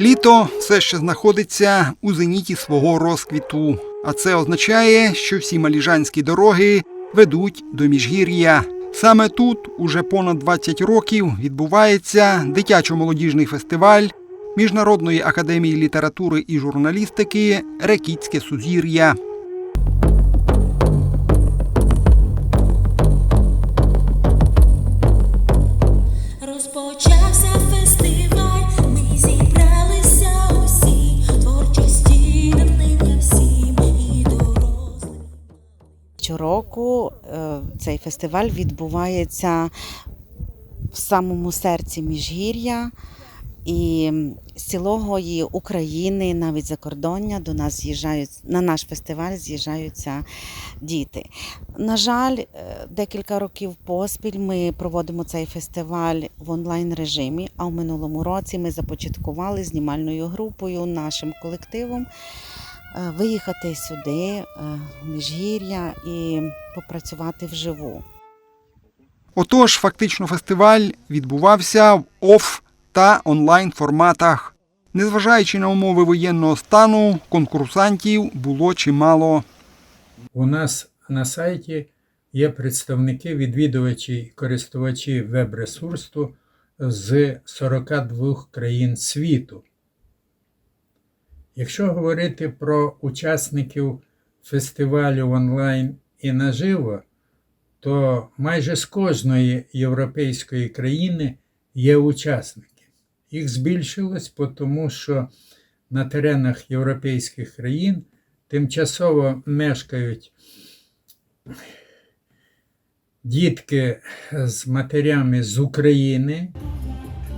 Літо все ще знаходиться у зеніті свого розквіту, а це означає, що всі маліжанські дороги ведуть до міжгір'я. Саме тут уже понад 20 років відбувається дитячо-молодіжний фестиваль Міжнародної академії літератури і журналістики Рекітське сузір'я. Розпочався фестиваль, Щороку е, цей фестиваль відбувається в самому серці Міжгір'я. І з цілої України, навіть закордоння, до нас з'їжджають на наш фестиваль з'їжджаються діти. На жаль, е, декілька років поспіль ми проводимо цей фестиваль в онлайн режимі. А в минулому році ми започаткували знімальною групою, нашим колективом виїхати сюди, е, в Міжгір'я і попрацювати вживу. Отож, фактично фестиваль відбувався в оф та онлайн форматах. Незважаючи на умови воєнного стану, конкурсантів було чимало. У нас на сайті є представники, відвідувачі і користувачі веб-ресурсу з 42 країн світу. Якщо говорити про учасників фестивалю онлайн і наживо, то майже з кожної європейської країни є учасники. Їх збільшилось, тому що на теренах європейських країн тимчасово мешкають дітки з матерями з України,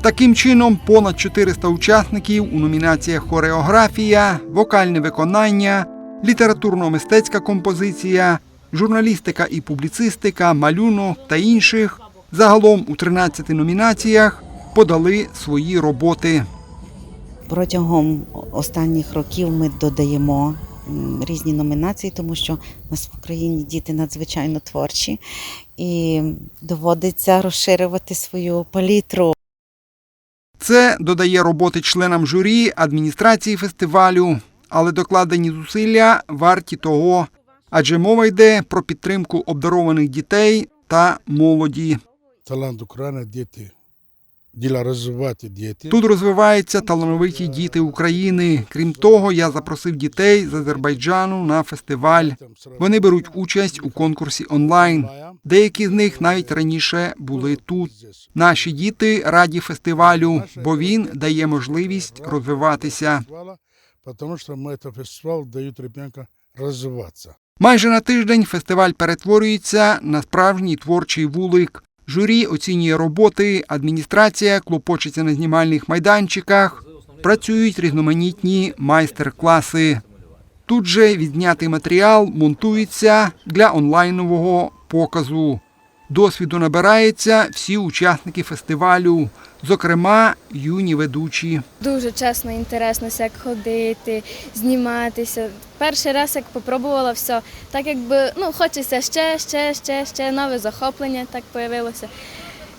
Таким чином, понад 400 учасників у номінаціях хореографія, вокальне виконання, літературно-мистецька композиція, журналістика і публіцистика, малюнок та інших загалом у 13 номінаціях подали свої роботи. Протягом останніх років ми додаємо різні номінації, тому що нас в Україні діти надзвичайно творчі і доводиться розширювати свою палітру. Це додає роботи членам журі адміністрації фестивалю, але докладені зусилля варті того, адже мова йде про підтримку обдарованих дітей та молоді. талант України діти. Тут розвиваються талановиті діти України. Крім того, я запросив дітей з Азербайджану на фестиваль. Вони беруть участь у конкурсі онлайн. Деякі з них навіть раніше були тут. Наші діти раді фестивалю, бо він дає можливість розвиватися. Тому що ми цей фестиваль дають ребенка розвиватися. Майже на тиждень фестиваль перетворюється на справжній творчий вулик. Журі оцінює роботи, адміністрація клопочеться на знімальних майданчиках, працюють різноманітні майстер-класи. Тут же відзнятий матеріал монтується для онлайнового показу. Досвіду набираються всі учасники фестивалю, зокрема юні ведучі. Дуже чесно, інтересно, як ходити, зніматися. Перший раз, як попробувала все, так якби ну, хочеться ще, ще, ще, ще нове захоплення так появилося.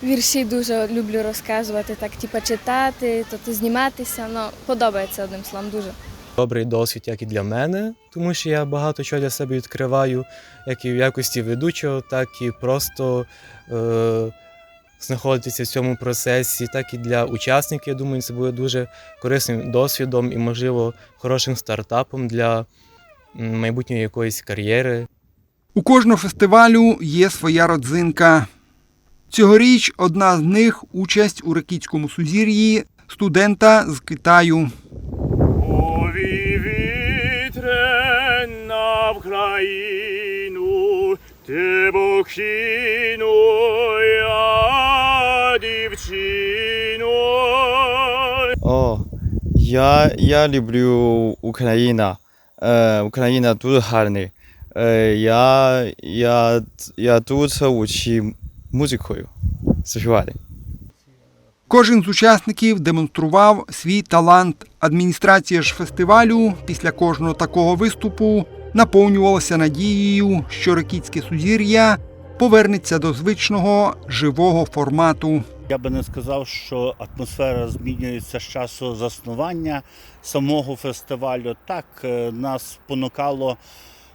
Вірші дуже люблю розказувати, так, типу, читати, тобто зніматися. Ну, подобається одним словом дуже. Добрий досвід як і для мене, тому що я багато чого для себе відкриваю, як і в якості ведучого, так і просто е, знаходитися в цьому процесі, так і для учасників. Я думаю, це буде дуже корисним досвідом і, можливо, хорошим стартапом для майбутньої якоїсь кар'єри. У кожного фестивалю є своя родзинка. Цьогоріч одна з них участь у Ракітському сузір'ї студента з Китаю. Я дівчину. О, я, я люблю Україна. Е, Україна дуже гарна. Е, я, я, я дуже учу музикою співати. Кожен з учасників демонстрував свій талант. Адміністрація ж фестивалю після кожного такого виступу наповнювалася надією, що Ракітське сузір'я повернеться до звичного живого формату. Я би не сказав, що атмосфера змінюється з часу заснування самого фестивалю. Так, е, нас спонукало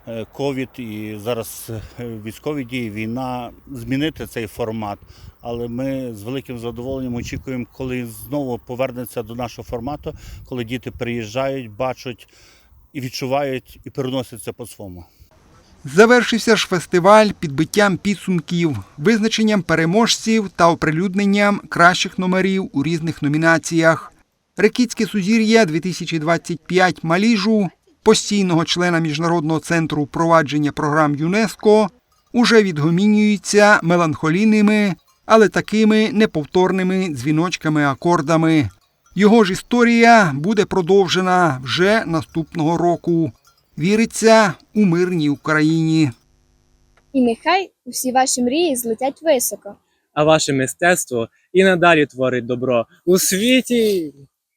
е, ковід і зараз е, військові дії, війна змінити цей формат. Але ми з великим задоволенням очікуємо, коли знову повернеться до нашого формату, коли діти приїжджають, бачать і відчувають, і переносяться по-своєму. Завершився ж фестиваль підбиттям підсумків, визначенням переможців та оприлюдненням кращих номерів у різних номінаціях. Рекітське сузір'я 2025 Маліжу, постійного члена Міжнародного центру впровадження програм ЮНЕСКО, уже відгомінюється меланхолійними, але такими неповторними дзвіночками-акордами. Його ж історія буде продовжена вже наступного року. Віриться у мирній Україні. І нехай усі ваші мрії злетять високо. а ваше мистецтво і надалі творить добро у світі.